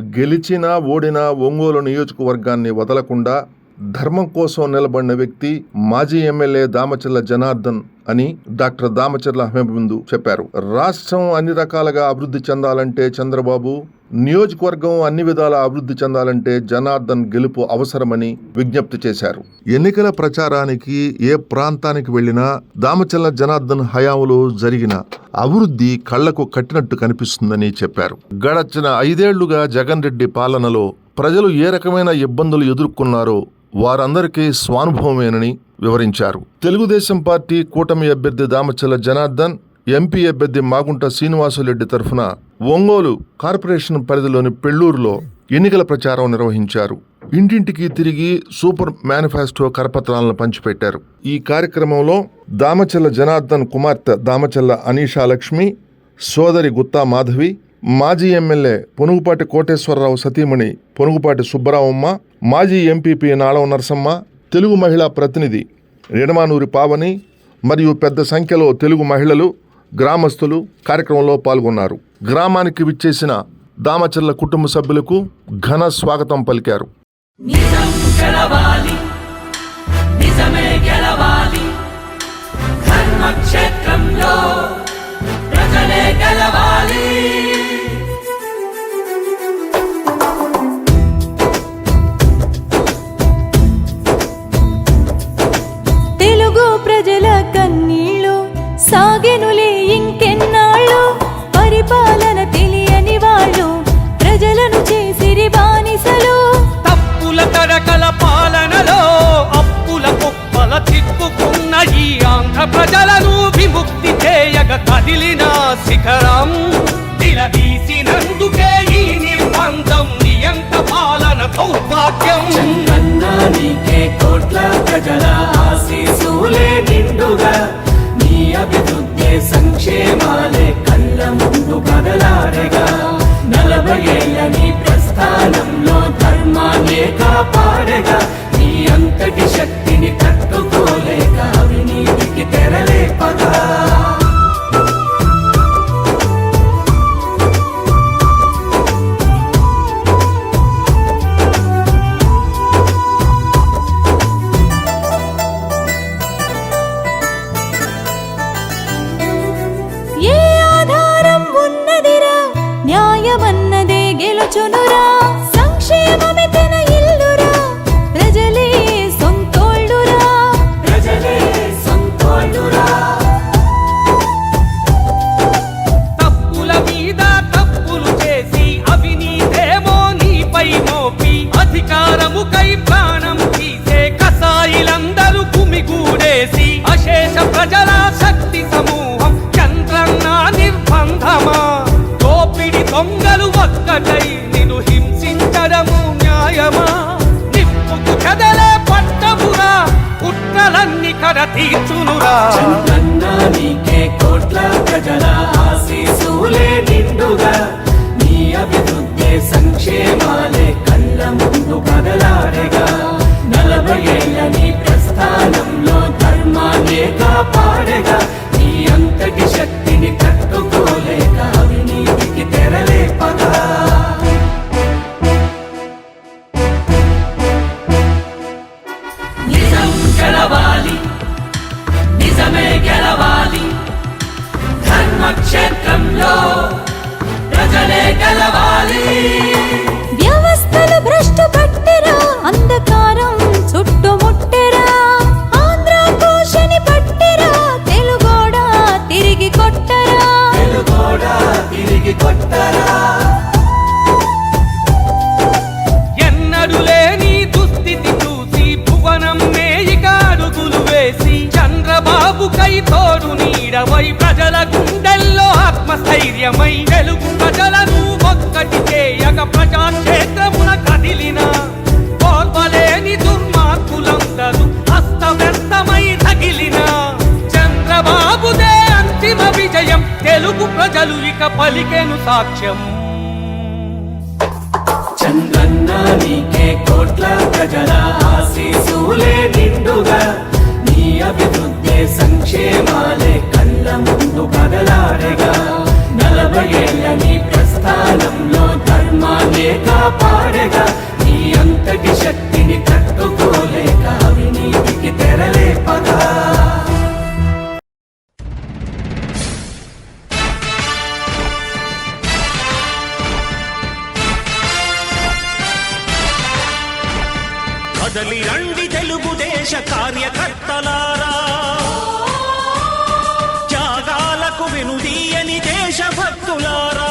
గెలిచినా ఓడినా ఒంగోలు నియోజకవర్గాన్ని వదలకుండా ధర్మం కోసం నిలబడిన వ్యక్తి మాజీ ఎమ్మెల్యే దామచర్ల జనార్దన్ అని డాక్టర్ దామచర్ల అహ్మద్ చెప్పారు. రాష్ట్రం అన్ని రకాలుగా అభివృద్ధి చెందాలంటే చంద్రబాబు నియోజకవర్గం అన్ని విధాల అభివృద్ధి చెందాలంటే జనార్దన్ గెలుపు అవసరమని విజ్ఞప్తి చేశారు. ఎన్నికల ప్రచారానికి ఏ ప్రాంతానికి వెళ్ళినా దామచల్ల జనార్దన్ హయాంలో జరిగిన అభివృద్ధి కళ్ళకు కట్టినట్టు కనిపిస్తుందని చెప్పారు. గడచిన ఐదేళ్ళుగా జగన్ రెడ్డి పాలనలో ప్రజలు ఏ రకమైన ఇబ్బందులు ఎదుర్కొన్నారో వారందరికీ స్వానుభవమేనని వివరించారు. తెలుగుదేశం పార్టీ కూటమి అభ్యర్థి దామచల్ల జనార్దన్ ఎంపీ అభ్యర్థి మాగుంట శ్రీనివాసులరెడ్డి తరఫున ఒంగోలు కార్పొరేషన్ పరిధిలోని పెళ్ళూరులో ఎన్నికల ప్రచారం నిర్వహించారు. ఇంటింటికి తిరిగి సూపర్ మేనిఫెస్టో కరపత్రాలను పంచిపెట్టారు. ఈ కార్యక్రమంలో దామచల్ల జనార్దన్ కుమార్తె దామచల్ల అనీషా లక్ష్మి సోదరి గుత్తా మాధవి మాజీ ఎమ్మెల్యే పొనుగుపాటి కోటేశ్వరరావు సతీమణి పొనుగుపాటి సుబ్బరావమ్మ మాజీ ఎంపీపీ నాళవ నరసమ్మ తెలుగు మహిళా ప్రతినిధి నిడమానూరి పావని మరియు పెద్ద సంఖ్యలో తెలుగు మహిళలు గ్రామస్తులు కార్యక్రమంలో పాల్గొన్నారు. గ్రామానికి విచ్చేసిన దామచర్ల కుటుంబ సభ్యులకు ఘన స్వాగతం పలికారు. కాపాడగా నీ కుట్రలన్నీ కర తీర్చునురా. కన్నా నీకే కోట్ల ప్రజల ఆశీసులే నిండుగా. నీ అభివృద్ధి సంక్షేమాలే కళ్ళ ముందు కదలాడగా. నలభై ఏళ్ళ నీ ప్రస్థానంలో ధర్మాన్నే కాపాడగా. నీ అంతటి శక్తి గెలవాలి. నిజమే గెలవాలి. ధర్మక్షేత్రంలో ప్రజలే గెలవాలి. వ్యవస్థలు భ్రష్టు పట్టెరా అంధకారం చుట్టుముట్టెరా ఆంధ్ర కోశని పట్టెరా తెలుగోడా తిరిగి కొట్టరా. తెలుగోడా తిరిగి కొట్టరా. ప్రజాక్షేత్రమున కదిలిన ఓర్వలేని దుర్మార్గులందరూ అస్తవ్యస్తమై తగిలిన చంద్రబాబుదే అంతిమ విజయం. తెలుగు ప్రజలు ఇక పలికెను సాక్ష్యం. చంద్రన్న నీకే కోట్ల ప్రజల ఆశీసులే నిండుగా నీ అభివృద్ధి సంక్షేమాలే. ధర్మాన్నే కాపాడగా నీ అంతటి శక్తిని తట్టుకోలేక అవినీతికి తెరలేపగా. కదలి రండి తెలుగుదేశ కార్యకర్తలారా. త్యాగాలకు వినుదీయని దేశభక్తులారా.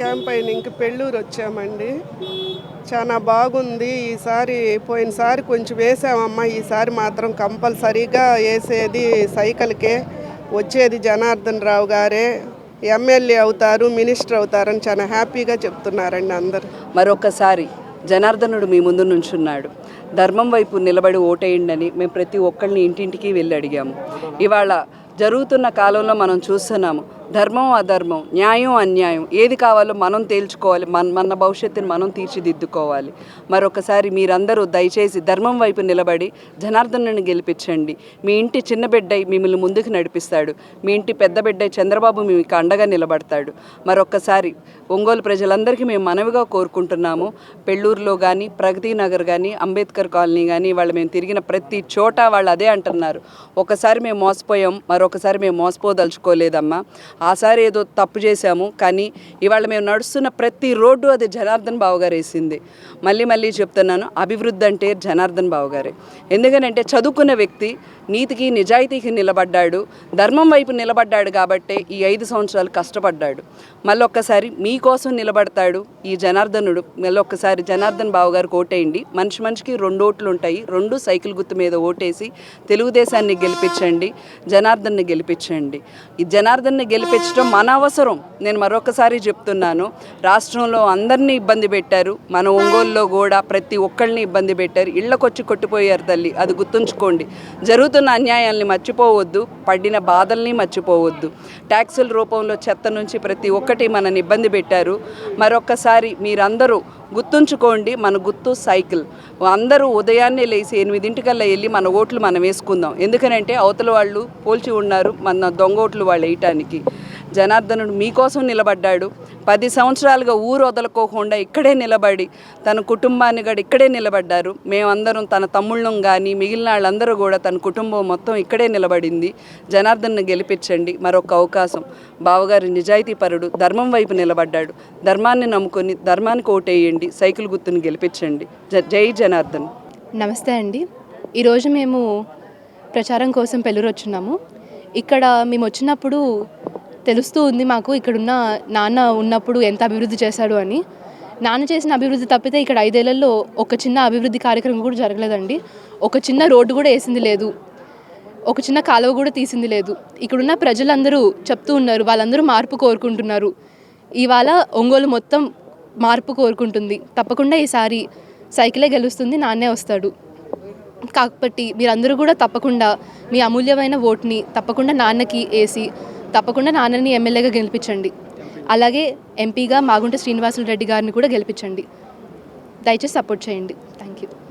క్యాంప్ అయిన ఇంక పెళ్ళూరు వచ్చామండి. చాలా బాగుంది. ఈసారి పోయినసారి కొంచెం వేసామమ్మా. ఈసారి మాత్రం కంపల్సరీగా వేసేది సైకిల్కే. వచ్చేది జనార్దన్ రావు గారే. ఎమ్మెల్యే అవుతారు మినిస్టర్ అవుతారని చాలా హ్యాపీగా చెప్తున్నారండి అందరు. మరొకసారి జనార్దనుడు మీ ముందు నుంచున్నాడు. ధర్మం వైపు నిలబడి ఓటేయండి అని మేము ప్రతి ఒక్కరిని ఇంటింటికి వెళ్ళి అడిగాము. ఇవాళ జరుగుతున్న కాలంలో మనం చూస్తున్నాము. ధర్మం అధర్మం న్యాయం అన్యాయం ఏది కావాలో మనం తేల్చుకోవాలి మన మన భవిష్యత్తుని మనం తీర్చిదిద్దుకోవాలి. మరొకసారి మీరందరూ దయచేసి ధర్మం వైపు నిలబడి జనార్దనుని గెలిపించండి. మీ ఇంటి చిన్న బిడ్డై మిమ్మల్ని ముందుకు నడిపిస్తాడు. మీ ఇంటి పెద్ద బిడ్డై చంద్రబాబు మీకు అండగా నిలబడతాడు. మరొకసారి ఒంగోలు ప్రజలందరికీ మేము మనవిగా కోరుకుంటున్నాము. పెళ్ళూరులో కానీ ప్రగతి నగర్ కానీ అంబేద్కర్ కాలనీ కానీ వాళ్ళు మేము తిరిగిన ప్రతి చోట వాళ్ళు అదే అంటున్నారు. ఒకసారి మేము మోసపోయాం మరొకసారి మేము మోసపోదలుచుకోలేదమ్మా. ఆసారి ఏదో తప్పు చేశాము కానీ ఇవాళ మేము నడుస్తున్న ప్రతి రోడ్డు అది జనార్దన్ బాబు గారు వేసింది. మళ్ళీ మళ్ళీ చెప్తున్నాను అభివృద్ధి అంటే జనార్దన్ బాబు గారే. ఎందుకనంటే చదువుకున్న వ్యక్తి నీతికి నిజాయితీకి నిలబడ్డాడు. ధర్మం వైపు నిలబడ్డాడు కాబట్టే ఈ ఐదు సంవత్సరాలు కష్టపడ్డాడు. మళ్ళొక్కసారి మీకోసం నిలబడతాడు ఈ జనార్దనుడు. మళ్ళొక్కసారి జనార్దన్ బాబు గారికి ఓటేయండి మనిషి మనిషికి రెండు ఓట్లు ఉంటాయి రెండు సైకిల్ గుర్తు మీద ఓటేసి తెలుగుదేశాన్ని గెలిపించండి జనార్దన్ని గెలిపించండి. ఈ జనార్దన్ని గెలిపించడం మన అవసరం. నేను మరొకసారి చెప్తున్నాను. రాష్ట్రంలో అందరినీ ఇబ్బంది పెట్టారు. మన ఒంగోలులో కూడా ప్రతి ఒక్కళ్ళని ఇబ్బంది పెట్టారు. ఇళ్ళకొచ్చి కొట్టిపోయారు తల్లి. అది గుర్తుంచుకోండి. జరుగుతుంది జరుగుతున్న అన్యాయాల్ని మర్చిపోవద్దు పడిన బాధల్ని మర్చిపోవద్దు. ట్యాక్సుల రూపంలో చెత్త నుంచి ప్రతి ఒక్కటి మనని ఇబ్బంది పెట్టారు. మరొక్కసారి మీరందరూ గుర్తుంచుకోండి మన గుర్తు సైకిల్. అందరూ ఉదయాన్నే లేచి ఎనిమిదింటికల్లా వెళ్ళి మన ఓట్లు మనం వేసుకుందాం. ఎందుకనంటే అవతల వాళ్ళు పోల్చి ఉన్నారు మన దొంగ ఓట్లు వాళ్ళు వేయటానికి. జనార్దనుడు మీకోసం నిలబడ్డాడు. పది సంవత్సరాలుగా ఊరు వదలుకోకుండా ఇక్కడే నిలబడి తన కుటుంబాన్ని కూడా ఇక్కడే నిలబడ్డారు. మేమందరం తన తమ్ముళ్ళం కానీ మిగిలిన వాళ్ళందరూ కూడా తన కుటుంబం మొత్తం ఇక్కడే నిలబడింది. జనార్దన్ను గెలిపించండి. మరొక అవకాశం. బావగారి నిజాయితీపరుడు ధర్మం వైపు నిలబడ్డాడు. ధర్మాన్ని నమ్ముకొని ధర్మానికి ఓటేయండి. సైకిల్ గుర్తుని గెలిపించండి. జ- జై జనార్దన్. నమస్తే అండి. ఈరోజు మేము ప్రచారం కోసం పెళ్ళూరు వచ్చున్నాము ఇక్కడ మేము వచ్చినప్పుడు తెలుస్తూ ఉంది మాకు ఇక్కడున్న నాన్న ఉన్నప్పుడు ఎంత అభివృద్ధి చేశాడు అని. నాన్న చేసిన అభివృద్ధి తప్పితే ఇక్కడ ఐదేళ్ళలో ఒక చిన్న అభివృద్ధి కార్యక్రమం కూడా జరగలేదండి. ఒక చిన్న రోడ్డు కూడా వేసింది లేదు. ఒక చిన్న కాలువ కూడా తీసింది లేదు. ఇక్కడున్న ప్రజలందరూ చెప్తూ ఉన్నారు వాళ్ళందరూ మార్పు కోరుకుంటున్నారు. ఇవాళ ఒంగోలు మొత్తం మార్పు కోరుకుంటుంది. తప్పకుండా ఈసారి సైకిలే గెలుస్తుంది నాన్నే వస్తాడు. కాబట్టి మీరందరూ కూడా తప్పకుండా మీ అమూల్యమైన ఓట్ని తప్పకుండా నాన్నకి వేసి తప్పకుండా నాన్నని ఎమ్మెల్యేగా గెలిపించండి. అలాగే ఎంపీగా మాగుంట శ్రీనివాసులు రెడ్డి గారిని కూడా గెలిపించండి. దయచేసి సపోర్ట్ చేయండి.